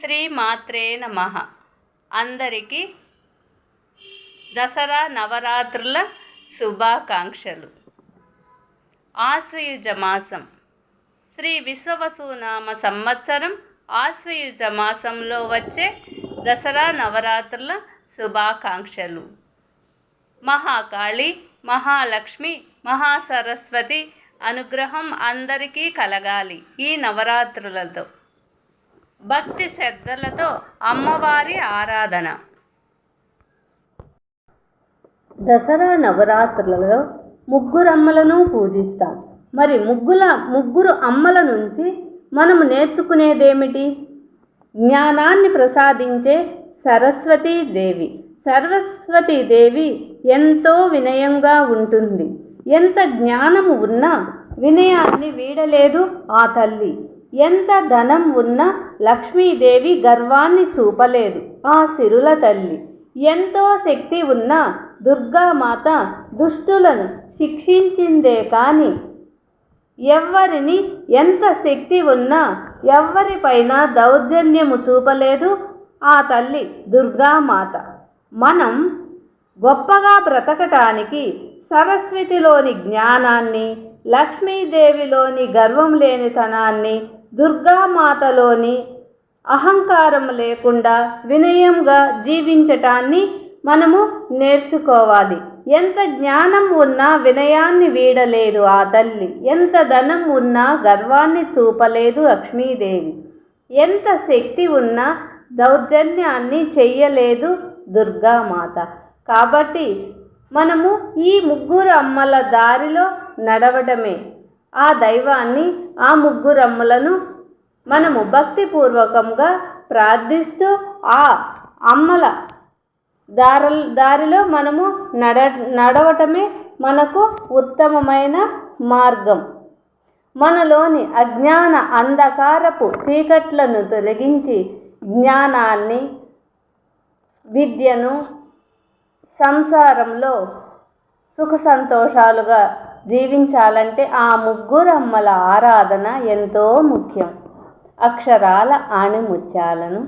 శ్రీ మాత్రే నమ. అందరికీ దసరా నవరాత్రుల శుభాకాంక్షలు. ఆశ్వయుజ మాసం. శ్రీ విశ్వవసునామ సంవత్సరం ఆశ్వయుజ మాసంలో వచ్చే దసరా నవరాత్రుల శుభాకాంక్షలు. మహాకాళి మహాలక్ష్మి మహాసరస్వతి అనుగ్రహం అందరికీ కలగాలి ఈ నవరాత్రులతో. భక్తి శ్రద్ధలతో అమ్మవారి ఆరాధన. దసరా నవరాత్రులలో ముగ్గురు అమ్మలను పూజిస్తాం. మరి ముగ్గుల ముగ్గురు అమ్మల నుంచి మనము నేర్చుకునేదేమిటి? జ్ఞానాన్ని ప్రసాదించే సరస్వతీదేవి దేవి. దేవి ఎంతో వినయంగా ఉంటుంది. ఎంత జ్ఞానము ఉన్నా వినయాన్ని వీడలేదు ఆ తల్లి. ఎంత ధనం ఉన్నా లక్ష్మీదేవి గర్వాన్ని చూపలేదు. ఆ సిరుల తల్లి ఎంతో శక్తి ఉన్నా దుర్గామాత దుష్టులను శిక్షించిందే కానీ ఎవ్వరిని ఎంత శక్తి ఉన్నా ఎవ్వరిపైన దౌర్జన్యము చూపలేదు ఆ తల్లి దుర్గామాత. మనం గొప్పగా బ్రతకటానికి సరస్వతిలోని జ్ఞానాన్ని లక్ష్మీదేవిలోని గర్వం లేనితనాన్ని దుర్గామాతలోని అహంకారం లేకుండా వినయంగా జీవించటాన్ని మనము నేర్చుకోవాలి. ఎంత జ్ఞానం ఉన్నా వినయాన్ని వీడలేదు ఆ తల్లి. ఎంత ధనం ఉన్నా గర్వాన్ని చూపలేదు లక్ష్మీదేవి. ఎంత శక్తి ఉన్నా దౌర్జన్యాన్ని చెయ్యలేదు దుర్గామాత. కాబట్టి మనము ఈ ముగ్గురు అమ్మల దారిలో నడవడమే. ఆ దైవాన్ని ఆ ముగ్గురమ్మలను మనము భక్తిపూర్వకంగా ప్రార్థిస్తూ ఆ అమ్మల దార దారిలో మనము నడ నడవటమే మనకు ఉత్తమమైన మార్గం. మనలోని అజ్ఞాన అంధకారపు చీకట్లను తొలగించి జ్ఞానాన్ని విద్యను సంసారంలో సుఖ సంతోషాలుగా జీవించాలంటే ఆ ముగ్గురు అమ్మల ఆరాధన ఎంతో ముఖ్యం. అక్షరాల ఆణిముత్యాలను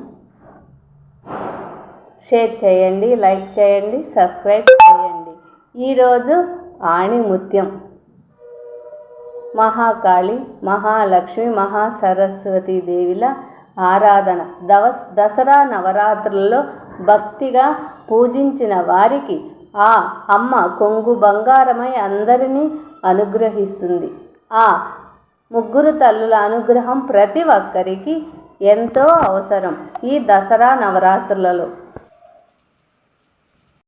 షేర్ చేయండి లైక్ చేయండి సబ్స్క్రైబ్ చేయండి. ఈరోజు ఆణిముత్యం. మహాకాళి మహాలక్ష్మి మహాసరస్వతి దేవిల ఆరాధన. దవ దసరా నవరాత్రులలో భక్తిగా పూజించిన వారికి ఆ అమ్మ కొంగు బంగారమై అందరినీ అనుగ్రహిస్తుంది. ఆ ముగ్గురు తల్లుల అనుగ్రహం ప్రతి ఒక్కరికి ఎంతో అవసరం. ఈ దసరా నవరాత్రులలో